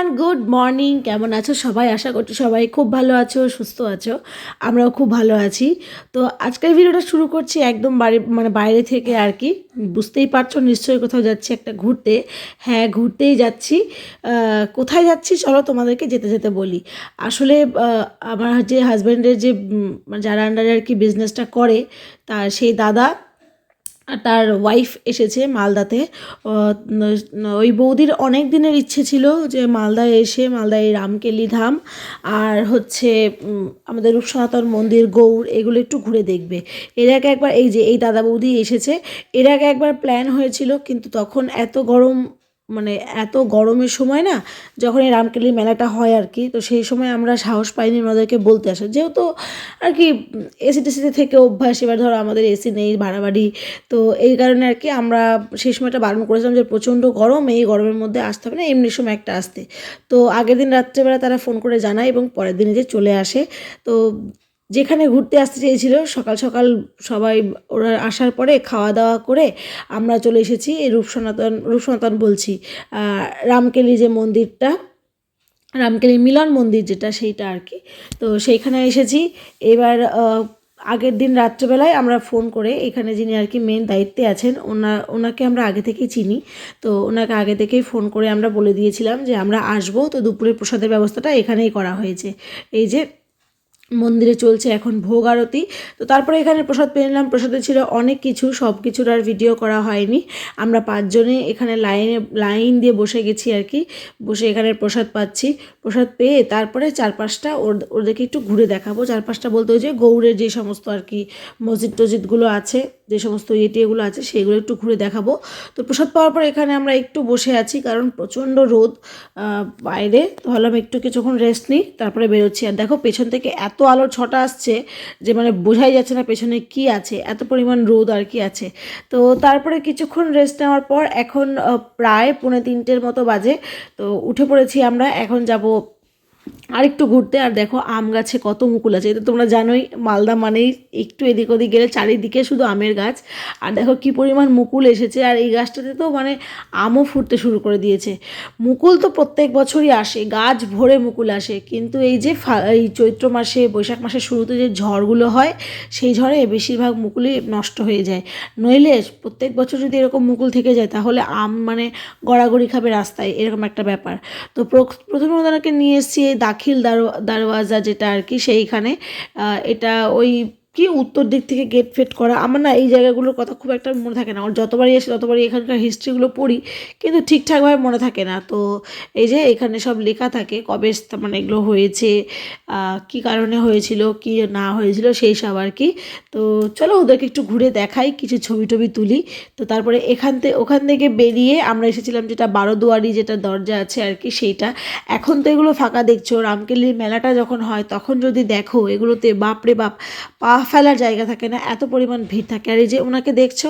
Everyone, good morning. কেমন আছো সবাই? আশা করছি সবাই খুব ভালো আছো, সুস্থ আছো। আমরাও খুব ভালো আছি। তো আজকের ভিডিওটা শুরু করছি একদম বাড়ি মানে বাইরে থেকে আর কি। বুঝতেই পারছ, নিশ্চয়ই কোথাও যাচ্ছি একটা ঘুরতে। হ্যাঁ ঘুরতেই যাচ্ছি। কোথায় যাচ্ছি চলো তোমাদেরকে যেতে যেতে বলি। আসলে আমার যে হাজব্যান্ডের যে মানে যারা আন্ডারে আর কি বিজনেসটা করে, তার সেই দাদা তার ওয়াইফ এসেছে মালদাতে। ওই বৌদির অনেক দিনের ইচ্ছে ছিল যে মালদায় এসে মালদায় রামকেলি ধাম আর হচ্ছে আমাদের রূপসনাতন মন্দির, গৌড় এগুলো একটু ঘুরে দেখবে। এর আগে একবার এই যে এই দাদা বৌদি এসেছে, এর আগে একবার প্ল্যান হয়েছিল কিন্তু তখন এত গরম মানে এত গরমের সময় না, যখন এই রামকেলি মেলাটা হয় আর কি, তো সেই সময় আমরা সাহস পাইনি ওনাদেরকে বলতে আসে যেহেতু আর কি এসি টেসিতে থেকে অভ্যাস, এবার ধরো আমাদের এসি নেই ভাড়া বাড়ি তো এই কারণে আর কি আমরা সেই সময়টা বারণ করেছিলাম যে প্রচণ্ড গরম, এই গরমের মধ্যে আসতে হবে না, এমনি সময় একটা আসতে। তো আগের দিন রাত্রেবেলা তারা ফোন করে জানায় এবং পরের দিনে যে চলে আসে। তো যেখানে ঘুরতে আসতে চেয়েছিল, সকাল সকাল সবাই ওরা আসার পরে খাওয়া দাওয়া করে আমরা চলে এসেছি এই রূপসনাতন রূপসনাতন বলছি। রামকেলি যে মন্দিরটা রামকেলি মিলন মন্দির যেটা সেইটা আর কি। তো সেইখানে এসেছি। এবার আগের দিন রাত্রেবেলায় আমরা ফোন করে এখানে যিনি আর কি মেন দায়িত্বে আছেন, ওনা, ওনাকে আমরা আগে থেকেই চিনি। তো ওনাকে আগে থেকেই ফোন করে আমরা বলে দিয়েছিলাম যে আমরা আসব। তো দুপুরের প্রসাদের ব্যবস্থাটা এখানেই করা হয়েছে। এই যে মন্দিরে চলছে এখন ভোগ আরতি। তো তারপরে এখানে প্রসাদ পেয়ে নিলাম। প্রসাদে ছিল অনেক কিছু সব কিছুর আর ভিডিও করা হয়নি। আমরা পাঁচজনে এখানে লাইনে, লাইন দিয়ে বসে গেছি আর কি। বসে এখানে প্রসাদ পাচ্ছি। প্রসাদ পেয়ে তারপরে চারপাশটা ওর, ওদেরকে একটু ঘুরে দেখাবো। চারপাশটা বলতে ওই যে গৌড়ের যে সমস্ত আর কি মসজিদ টসজিদগুলো আছে যে সমস্ত ইয়েটিয়েগুলো আছে সেগুলো একটু ঘুরে দেখাবো। তো প্রসাদ পাওয়ার পর এখানে আমরা একটু বসে আছি কারণ প্রচণ্ড রোদ বাইরে। তো ভাবলাম একটু কিছুক্ষণ রেস্ট নিই, তারপরে বেরোচ্ছি। আর দেখো পেছন থেকে এত আলোর ছটা আসছে যে মানে বোঝাই যাচ্ছে না পেছনে কি আছে, এত পরিমাণ রোদ আর কি আছে। তো তারপরে কিছুক্ষণ রেস্ট নেওয়ার পর এখন প্রায় পৌনে তিনটের মতো বাজে। তো উঠে পড়েছি আমরা, এখন যাব আরেকটু ঘুরতে, আর দেখো আম গাছে কত মুকুল আছে। এটা তোমরা জানোই, মালদা মানেই একটু এদিক ওদিক গেলে চারিদিকে শুধু আমের গাছ। আর দেখো কি পরিমাণ মুকুল এসেছে, আর এই গাছটাতে তো মানে আমও ফুটতে শুরু করে দিয়েছে। মুকুল তো প্রত্যেক বছরই আসে, গাছ ভরে মুকুল আসে, কিন্তু এই যে এই চৈত্র মাসে, বৈশাখ মাসের শুরুতে যে ঝড়গুলো হয়, সেই ঝড়ে বেশিরভাগ মুকুলই নষ্ট হয়ে যায়। নইলে প্রত্যেক বছর যদি এরকম মুকুল থেকে যায়, তাহলে আম মানে গড়াগড়ি খাবে রাস্তায়, এরকম একটা ব্যাপার। তো প্রথমে ওনাকে নিয়ে এসেছি দাখিল দারো- দারওয়াজা যেটা আর কি সেইখানে এটা ওই কি উত্তর দিক থেকে গেট ফেট করা? আমার না এই জায়গাগুলোর কথা খুব একটা মনে থাকে না। আমার যতবারই আসে, ততবারই এখানকার হিস্ট্রিগুলো পড়ি, কিন্তু ঠিকঠাকভাবে মনে থাকে না। তো এই যে এখানে সব লেখা থাকে, কবে মানে এগুলো হয়েছে কি কারণে হয়েছিল, কি না হয়েছিল, সেই সব আর কি। তো চলো ওদেরকে একটু ঘুরে দেখাই, কিছু ছবি টবি তুলি। তো তারপরে এখান থেকে ওখান থেকে বেরিয়ে আমরা এসেছিলাম যেটা বারোদুয়ারি যেটা দরজা আছে আর কি, সেইটা। এখন তো এগুলো ফাঁকা দেখছ। রামকেলির মেলাটা যখন হয়, তখন যদি দেখো, এগুলোতে বাপরে বাপ, পা ফেলার জায়গা থাকে না, এত পরিমাণ ভিড় থাকে। আর এই যে ওনাকে দেখছ,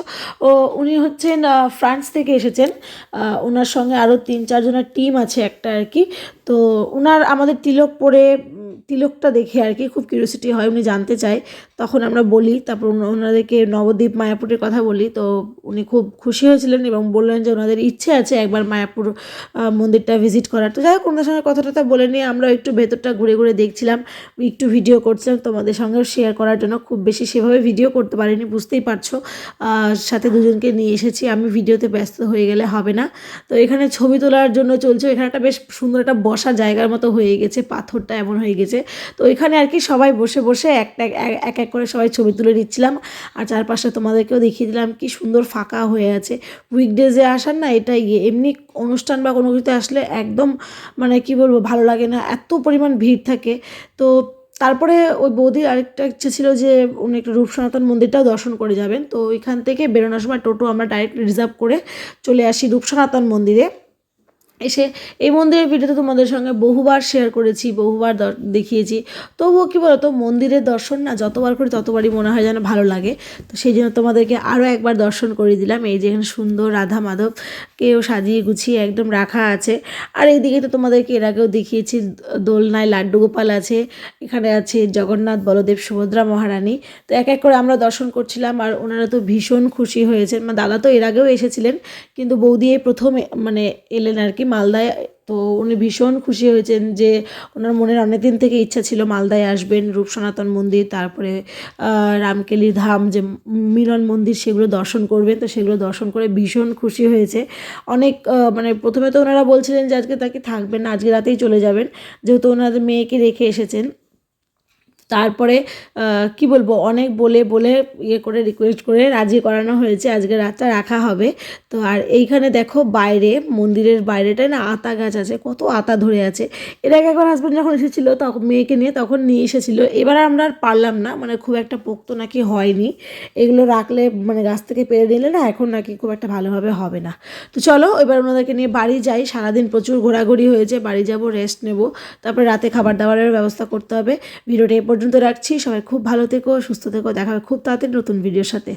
ও, উনি হচ্ছেন ফ্রান্স থেকে এসেছেন। ওনার সঙ্গে আরও তিন চারজনের টিম আছে একটা আর কি। তো ওনার আমাদের তিলক পরে তিলকটা দেখে আর কি খুব কিউরিয়াসিটি হয়, উনি জানতে চায়। তখন আমরা বলি, তারপর ওনাদেরকে নবদ্বীপ মায়াপুরের কথা বলি। তো উনি খুব খুশি হয়েছিলেন এবং বললেন যে ওনাদের ইচ্ছে আছে একবার মায়াপুর মন্দিরটা ভিজিট করার। তো যাই হোক, ওনার সঙ্গে কথা টথা বলে নিয়ে আমরা একটু ভেতরটা ঘুরে ঘুরে দেখছিলাম, একটু ভিডিও করছিলাম। তোমাদের সঙ্গেও শেয়ার করার জন্য খুব বেশি সেভাবে ভিডিও করতে পারিনি, বুঝতেই পারছ। সাথে দুজনকে নিয়ে এসেছি, আমি ভিডিওতে ব্যস্ত হয়ে গেলে হবে না। তো এখানে ছবি তোলার জন্য চলছে এখানে একটা বেশ সুন্দর একটা বসা জায়গার মতো হয়ে গেছে, পাথরটা এমন হয়ে গেছে। তো এখানে আর কি সবাই বসে বসে একটা এক- এক এক করে সবাই ছবি তুলে নিচ্ছিলাম। আর চারপাশে তোমাদেরকেও দেখিয়ে দিলাম কি সুন্দর ফাঁকা হয়ে আছে। উইকডেজে আসার না এটাই গিয়ে, এমনি অনুষ্ঠান বা কোনো কিছুতে আসলে একদম মানে কি বলব, ভালো লাগে না, এত পরিমাণ ভিড় থাকে। তো তারপরে ওই বৌদির আরেকটা ইচ্ছে ছিল যে, উনি একটু রূপ সনাতন মন্দিরটাও দর্শন করে যাবেন। তো ওইখান থেকে বেরোনোর সময় টোটো আমরা ডাইরেক্ট রিজার্ভ করে চলে আসি রূপ সনাতন মন্দিরে। এসে এই মন্দিরের ভিডিওতে তোমাদের সঙ্গে বহুবার শেয়ার করেছি, বহুবার দেখিয়েছি। তবুও কী বলতো, মন্দিরের দর্শন না যতবার করি ততবারই মনে হয় যেন ভালো লাগে। তো সেই জন্য তোমাদেরকে আরও একবার দর্শন করে দিলাম। এই যে এখানে সুন্দর রাধা মাধবকেও সাজিয়ে গুছিয়ে একদম রাখা আছে। আর এইদিকে তো তোমাদেরকে এর আগেও দেখিয়েছি, দোলনায় লাড্ডু গোপাল আছে, এখানে আছে জগন্নাথ, বলদেব, সুভদ্রা মহারানী। তো এক এক করে আমরা দর্শন করছিলাম আর ওনারা তো ভীষণ খুশি হয়েছেন। মানে দাদা তো এর আগেও এসেছিলেন, কিন্তু বৌদি এই প্রথম মানে এলেন আর কি। মালদায়, তো উনি ভীষণ খুশি হয়েছেন যে ওনার মনের অনেক দিন থেকে ইচ্ছা ছিল মালদায় আসবেন, রূপ সনাতন মন্দির, তারপরে রামকেলি ধাম, যে মিলন মন্দির, সেগুলো দর্শন করবেন। তো সেগুলো দর্শন করে ভীষণ খুশি হয়েছে। অনেক মানে প্রথমে তো ওনারা বলছিলেন যে আজকে তাকে থাকবেন না, আজকে রাতেই চলে যাবেন। যেহেতু ওনাদের মেয়েকে রেখে এসেছেন তারপরে কি বলব, অনেক বলে বলে ইয়ে করে রিকোয়েস্ট করে রাজি করানো হয়েছে। আজকে রাতটা রাখা হবে। তো আর এইখানে দেখো বাইরে, মন্দিরের বাইরেটায় না আতা গাছ আছে, কত আতা ধরে আছে। এর আগে একবার হাজব্যান্ড যখন এসেছিল তখন মেয়েকে নিয়ে তখন নিয়ে এসেছিল। এবার আমরা আর পারলাম না মানে খুব একটা পোক্ত নাকি হয়নি। এগুলো রাখলে মানে গাছ থেকে পেরে নিলে না এখন নাকি খুব একটা ভালোভাবে হবে না। তো চলো, এবার ওনাদেরকে নিয়ে বাড়ি যাই। সারাদিন প্রচুর ঘোরাঘুরি হয়েছে। বাড়ি যাব রেস্ট নেব। তারপরে রাতে খাবার দাবারের ব্যবস্থা করতে হবে। ভিডিওটা এ পর্যন্ত রাখছি। সবাই খুব ভালো থেকো, সুস্থ থেকো। দেখা হবে খুব তাড়াতাড়ি নতুন ভিডিওর সাথে।